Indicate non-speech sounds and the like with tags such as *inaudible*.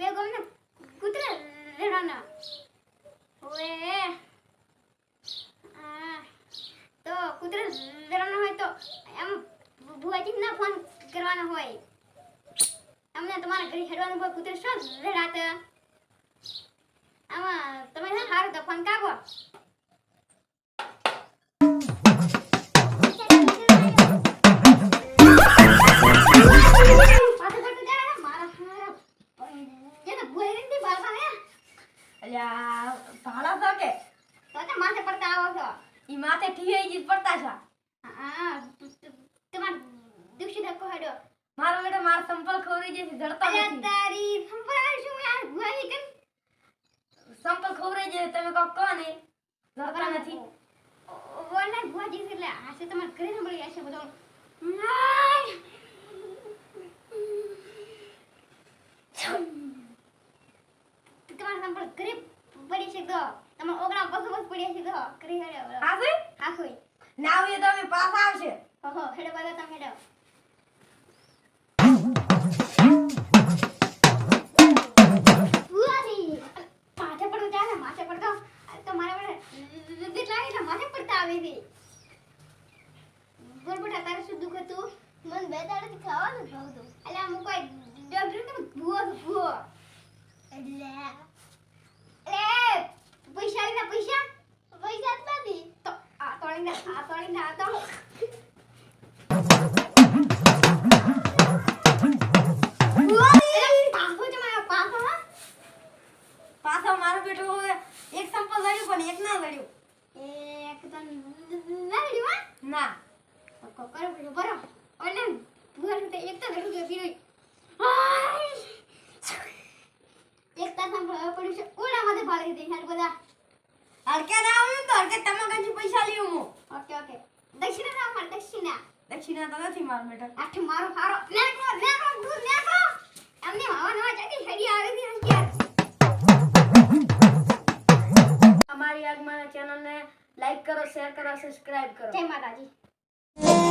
ને ઓએ. તો કૂતરો જરાનો હોય તો એમ ભુવાજી ના ફોન કરવાનો હોય. અમને તમારા ઘરે હેડવાનું હોય કૂતરો શું રાત? આમાં તમે સારું તો ફોન કાપો *laughs* *laughs* જાય ને મારા હારા જેને ભુવાઈ રીતની બાળકા ને અલ્યા ભાડા છો કે તો તે માથે પડતા આવો છો. ઈ માથે ઠીએ ઈ પડતા છો હા તમાર દિવસી ધક્કો હડો. મારો બેટો માર સંપલ ખવરી જશે નથી અલ્યા તારી સંપલ શું યાર ભુવાઈ કેમ? સંપલ ખોરી જશે તમે કોક કહો ને જડતા નથી. ઓલા ભુવાજી છે એટલે આશે તમાર ઘરે સાંભળી આશે બધો તમારા સંભાળ ઘરે પડી છે તો તમારા ઓગણા પગ પગ પડ્યા છે તો કરી હેડો હા છે હા કોઈ ના આવીએ તો અમે પાસ આવશે. ઓહો હેડો બધા તમે હેડો. માથે પડતો જાય ને માથે પડતો. તો મારા લાગે માથે પડતા આવે છે. બોલ બેટા તારે શું દુખ હતું? મને બે દાડાથી ખાવાનું ભાવતું એટલે આમ કોઈ આ તોડીને આ તો ભુવાજી! પાછો જમાયો, પાછો હા? પાછો મારો બેટો હવે એક સંપલ લડ્યું પણ એક ના લડ્યું એક તો ના લીધું, હા? ના કો- કરો પેલું ભરો. ઓલે ભુવાનું તો એક તો ઘડું ગયું પીળું. હાય! એક તાસ આમ પડ્યું છે. ઓલામાંથી ભાળી દે હેડ બધા. ના આવ્યું તો તમે તમારા પૈસા લ્યો હું ઓકે, ઓકે. દક્ષિણા ના અમારે, દક્ષિણા. દક્ષિણા તો નથી મારો બેટા આઠ મારો હારો. નેકળો, નેકળો, દૂર નેકળો. એમને હવા નવા ચાલી હેડી આવે દી હંકી અમારી આગમાં ચેનલને લાઈક કરો શેર કરો સબસ્ક્રાઇબ કરો જય માતાજી